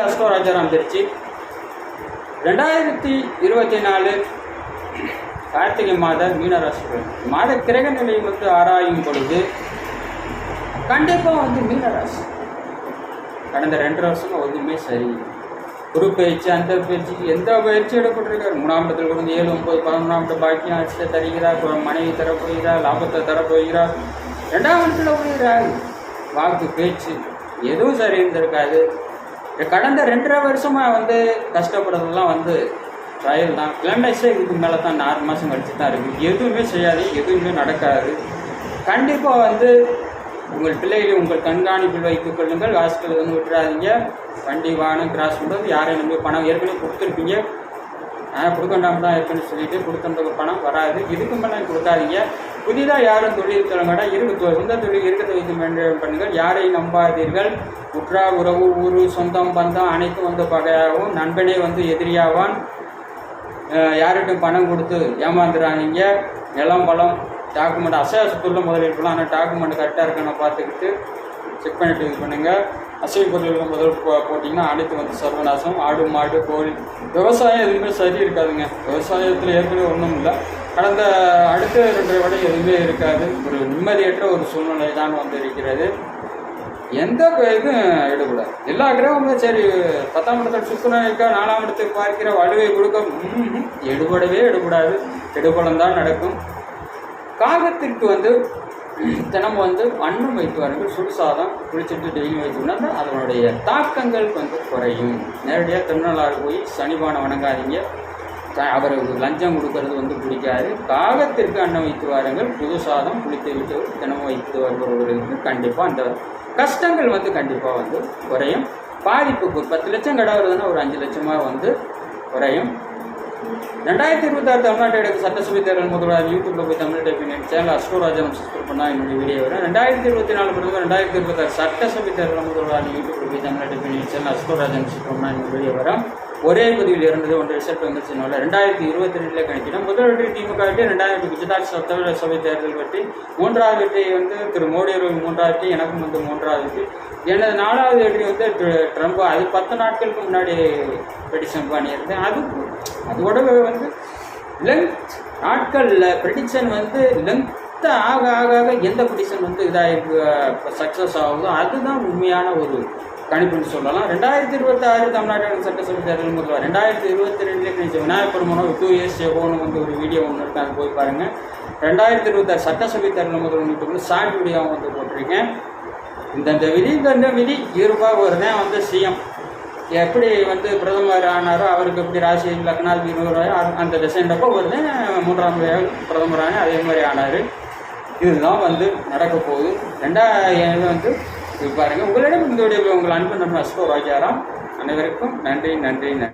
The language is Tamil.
அஸ்கோ ராஜாராம் திருச்சி ரெண்டாயிரத்தி இருபத்தி நாலு கார்த்திகை மாத மீனராசிகள். மாத கிரக நிலை வந்து ஆராயும் பொழுது கண்டிப்பாக வந்து மீனராசி. கடந்த ரெண்டு வருஷமா ஒன்றுமே சரி. குரு பயிற்சி அந்த பயிற்சி எந்த பயிற்சி எடுக்கப்பட்டிருக்காரு? மூணாம் இடத்துல கொண்டு ஏழு ஒன்பது பதினொன்றாம் இடம் பாக்கியம் அரிசியை தருகிறார். மனைவி தரப்போகிறார் லாபத்தை தரப்போகிறார். ரெண்டாம் இடத்துல போகிறார் வாக்கு பேச்சு எதுவும் சரி இருந்திருக்காது கடந்த ரெண்டரை வருஷமாக வந்து கஷ்டப்படுறதெல்லாம் வந்து ட்ரையல் தான். கிளைமேக்ஸே இதுக்கு மேலே தான் நாலு மாதம் கழிச்சு தான் இருக்குது எதுவுமே செய்யாது எதுவுமே நடக்காது. கண்டிப்பாக வந்து உங்கள் பிள்ளைகளை உங்கள் கண்காணிப்பில் வைத்துக் கொள்ளுங்கள். ஹாஸ்பிட்டல் வந்து விட்டுறாதீங்க. வண்டி வாகனம் கிராஸ் பண்ணுறது யாரையும் நம்பி பணம் ஏற்கனவே கொடுத்துருப்பீங்க. கொடுக்கண்டாம தான் இருக்குன்னு சொல்லிட்டு கொடுத்த பணம் வராது. இதுக்கு மேலே கொடுக்காதீங்க. புதிதாக யாரும் தொழில் தொடங்கடா இருக்கு சொந்த தொழில் இருக்க தொழில் பண்ணுங்கள். யாரையும் நம்பாதீர்கள்? உற்றா உறவு ஊரு சொந்தம் பந்தம் அனைத்தும் வந்து பகையாகவும் நண்பனே வந்து எதிரியாவான். யார்கிட்டும் பணம் கொடுத்து ஏமாந்துடுறாங்க நிலம் பலம் டாக்குமெண்ட் அசையா முதலீடு முதலீடுலாம் ஆனால் டாக்குமெண்ட் கரெக்டாக இருக்கான்னு பார்த்துக்கிட்டு செக் பண்ணிட்டு இது பண்ணுங்கள் அசைவ பொருள்கள் முதல் போ போட்டிங்கன்னா அனைத்து வந்து சர்வநாசம் ஆடு மாடு கோழி. விவசாயம் எதுவுமே சரி இருக்காதுங்க. விவசாயத்தில் ஏற்கனவே ஒன்றும் இல்லை. கடந்த அடுத்த ரெண்டு விட எதுவுமே இருக்காது. ஒரு நிம்மதியற்ற ஒரு சூழ்நிலை தான் வந்து இருக்கிறது. எந்த இதுவும் எடுக்கூடாது எல்லா கிரகமுமே சரி. பத்தாம் இடத்துல சுக்கரன் இருக்கா நாலாம் இடத்துக்கு பார்க்கிற வலுவை கொடுக்க எடுபடவே எடுபடாது. எடுபடம் தான் நடக்கும். காகத்திற்கு வந்து தினம் வந்து அன்னம் வைத்துவார்கள் சுடுசாதம் குளிச்சுட்டு டெய்லி வைத்துனா அதனுடைய தாக்கங்கள் வந்து குறையும். நேரடியாக திருநள்ளாறு போய் சனிபானை வணங்காதீங்க. அவருக்கு லஞ்சம் கொடுக்கறது வந்து பிடிக்காது. காகத்திற்கு அன்னம் வைத்து வாருங்கள். புது சாதம் குளித்து விட்டு தினமும் வைத்து வருபவர்களுக்கு கண்டிப்பாக அந்த கஷ்டங்கள் வந்து கண்டிப்பாக வந்து குறையும். பாதிப்புக்கு ஒரு பத்து லட்சம் கடை வருதுன்னா ஒரு அஞ்சு லட்சமாக வந்து குறையும். ரெண்டாயிரத்தி இருபத்தாறு தமிழ்நாட்டு எடுக்க சட்டசபை தேர்தல் முதல்வர் யூடியூப்ல போய் Tamil typing channel Astrorajan subscribe பண்ணால் என்னுடைய வீடியோ வரும் ரெண்டாயிரத்தி இருபத்தி நாலு பிறகு ரெண்டாயிரத்தி இருபத்தாறு சட்டசபை தேர்தல் முதல்வர் யூடியூப்ல போய் Tamil typing channel Astrorajan subscribe பண்ணால் என்னுடைய வீடியோ வரும் ஒரே பதிவில் இருந்தது ஒன்று ரிசல்ட் வந்துச்சுனால ரெண்டாயிரத்தி இருபத்தி ரெண்டில் கணிக்கணும் முதல் வெற்றி திமுக வெற்றி ரெண்டாயிரத்தி குஜராத் சட்டமன்ற சபை தேர்தல் வெற்றி மூன்றாவது வெற்றி வந்து திரு மோடி அவர்கள் மூன்றாவது வெற்றி எனக்கும் வந்து மூன்றாவது வெற்றி. எனது நாலாவது வெற்றி வந்து ட்ரம்ப். அது பத்து நாட்களுக்கு முன்னாடி பெடிஷன் பண்ணியிருந்தேன். அது அதோட வந்து லெங்க் நாட்களில் ப்ரெடிக்ஷன் வந்து லென்த்தாக ஆக ஆக ஆக எந்த ப்ரெடிக்ஷன் வந்து இதாக சக்ஸஸ் ஆகுதோ அதுதான் உண்மையான ஒரு கணிப்புன்னு சொல்லலாம். ரெண்டாயிரத்தி இருபத்தாறு தமிழ்நாட்டின் சட்டசபை தேர்தல் முதல்வர் ரெண்டாயிரத்தி இருபத்தி ரெண்டுலேயே கணிச்ச விநாயகர் பெருமனோ டூ இயர்ஸ் எகோன்னு வந்து ஒரு வீடியோ ஒன்று இருக்கு அது போய் பாருங்கள் ரெண்டாயிரத்தி இருபத்தாறு சட்டசபை தேர்தல் முதல்வர் யூடியூப்ல ஷார்ட் வீடியோ வந்து போட்டிருக்கேன். இந்தந்த விதி இந்தந்த விதி இருபா தான் வந்து சிஎம். எப்படி வந்து பிரதமர் ஆனாரோ அவருக்கு எப்படி ராசி லக்னால் இருபதாயிரம் அந்த அந்த திசைன்றப்போ தான் மூன்றாம் முறையாக பிரதமரான அதே மாதிரி ஆனார். இதுதான் வந்து நடக்க போகுது. ரெண்டாயிரம் வந்து பாருங்கள் உங்களிடம் இந்த வீடியோவில் உங்கள் அன்பு நம்ம அஸ்கோ ராஜாராம் அனைவருக்கும் நன்றி நன்றி நன்றி.